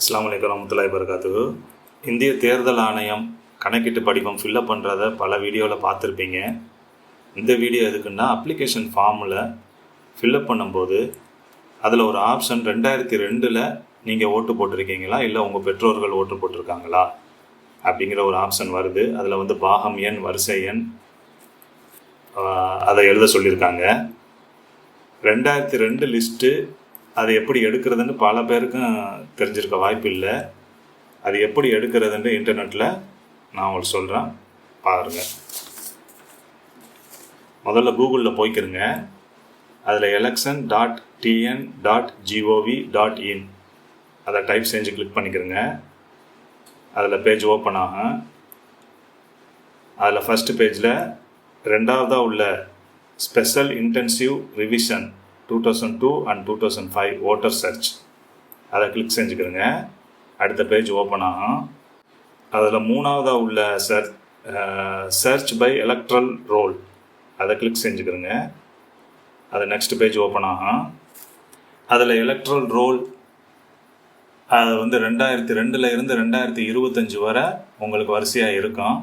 அஸ்லாம் வலைக்கம் வரமத்துல்லாய் வரகாத்து இந்திய தேர்தல் ஆணையம் கணக்கிட்டு படிவம் ஃபில்லப் பண்ணுறத பல வீடியோவில் பார்த்துருப்பீங்க. இந்த வீடியோ எதுக்குன்னா அப்ளிகேஷன் ஃபார்மில் ஃபில்லப் பண்ணும்போது அதில் ஒரு ஆப்ஷன் ரெண்டாயிரத்தி ரெண்டில் நீங்கள் ஓட்டு போட்டிருக்கீங்களா? இல்லை உங்கள் பெற்றோர்கள் ஓட்டு போட்டிருக்காங்களா? அப்படிங்கிற ஒரு ஆப்ஷன் வருது. அதில் வந்து பாகம் எண் வரிசை எண் அதை எழுத சொல்லியிருக்காங்க. ரெண்டாயிரத்தி ரெண்டு லிஸ்ட்டு அது எப்படி எடுக்கிறதுன்னு பல பேருக்கும் தெரிஞ்சிருக்க வாய்ப்பு இல்லை அது எப்படி எடுக்கிறதுன்னு இன்டர்நெட்டில் நான் உங்களுக்கு சொல்கிறேன் பாருங்கள் முதல்ல கூகுளில் போய்க்கிறங்க அதில் election dot TN dot GOV dot in அதை டைப் செஞ்சு கிளிக் பண்ணிக்கிறங்க அதில் பேஜ் ஓப்பன் ஆகும். அதில் ஃபஸ்ட்டு பேஜில் ரெண்டாவதாக உள்ள special intensive revision two thousand two and two thousand five voter search அதை கிளிக் செஞ்சுக்கிறங்க அடுத்த பேஜ் ஓப்பன் ஆகும். அதில் மூணாவதாக உள்ள search search by electoral roll அதை கிளிக் செஞ்சுக்கிறங்க அது நெக்ஸ்ட் பேஜ் ஓப்பன் ஆகும். அதில் எலக்ட்ரல் ரோல் அது வந்து ரெண்டாயிரத்தி ரெண்டில் இருந்து ரெண்டாயிரத்தி இருபத்தஞ்சி வரை உங்களுக்கு வரிசையாக இருக்கும்.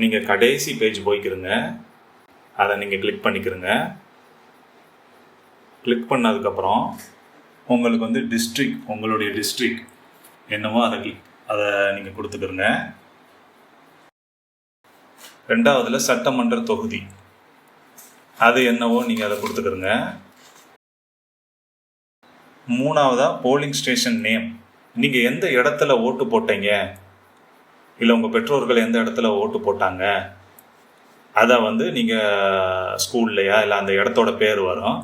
நீங்கள் கடைசி பேஜ் போய்க்கிறங்க அதை நீங்கள் கிளிக் பண்ணிக்கிறங்க கிளிக் பண்ணதுக்கப்புறம் உங்களுக்கு வந்து டிஸ்ட்ரிக் உங்களுடைய டிஸ்ட்ரிக் என்னவோ அதை கிளிக் அதை நீங்கள் கொடுத்துக்கிறங்க ரெண்டாவதில் சட்டமன்ற தொகுதி. அது என்னவோ நீங்கள் அதை கொடுத்துக்கிறங்க மூணாவதாக போலிங் ஸ்டேஷன் நேம் நீங்கள் எந்த இடத்துல ஓட்டு போட்டீங்க? இல்லை உங்கள் பெற்றோர்கள் எந்த இடத்துல ஓட்டு போட்டாங்க? அதை வந்து நீங்கள் ஸ்கூல்லையா இல்லை அந்த இடத்தோட பேர் வரும்.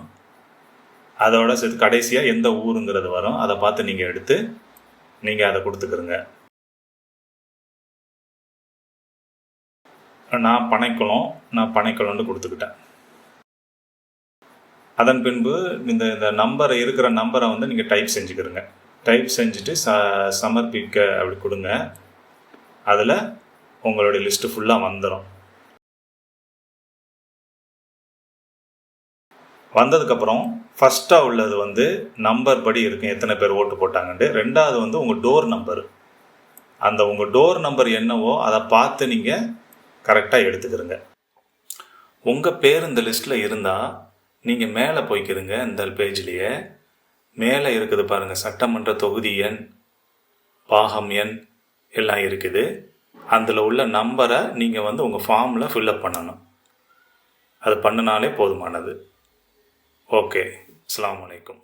அதோட சேர்த்து கடைசியாக எந்த ஊருங்கிறது வரும். அதை பார்த்து நீங்கள் எடுத்து நீங்கள் அதை கொடுத்துக்கிறங்க. நான் பனைக்குளம் நான் பனைக்குளம்னு கொடுத்துக்கிட்டேன். அதன் பின்பு இந்த இந்த நம்பரை இருக்கிற நம்பரை வந்து நீங்கள் டைப் செஞ்சுக்கிறங்க. டைப் செஞ்சுட்டு ச சமர்ப்பிக்க அப்படி கொடுங்க. அதில் உங்களுடைய லிஸ்ட்டு ஃபுல்லாக வந்துடும் வந்ததுக்கப்புறம் ஃபஸ்ட்டாக உள்ளது வந்து நம்பர் படி இருக்கும் எத்தனை பேர் ஓட்டு போட்டாங்கன்ட்டு. ரெண்டாவது வந்து உங்கள் டோர் நம்பர் அந்த உங்கள் டோர் நம்பர் என்னவோ அதை பார்த்து நீங்கள் கரெக்டாக எடுத்துக்கிறங்க. உங்கள் பேர் இந்த லிஸ்ட்டில் இருந்தால் நீங்கள் மேலே போய்க்கிறங்க இந்த பேஜ்லேயே மேலே இருக்குது பாருங்கள் சட்டமன்ற தொகுதி எண் பாகம் எண் எல்லாம் இருக்குது. அதில் உள்ள நம்பரை நீங்கள் வந்து உங்கள் ஃபார்மில் ஃபில்லப் பண்ணணும். அது பண்ணினாலே போதுமானது. ஓகே அஸ்ஸலாமு அலைக்கும்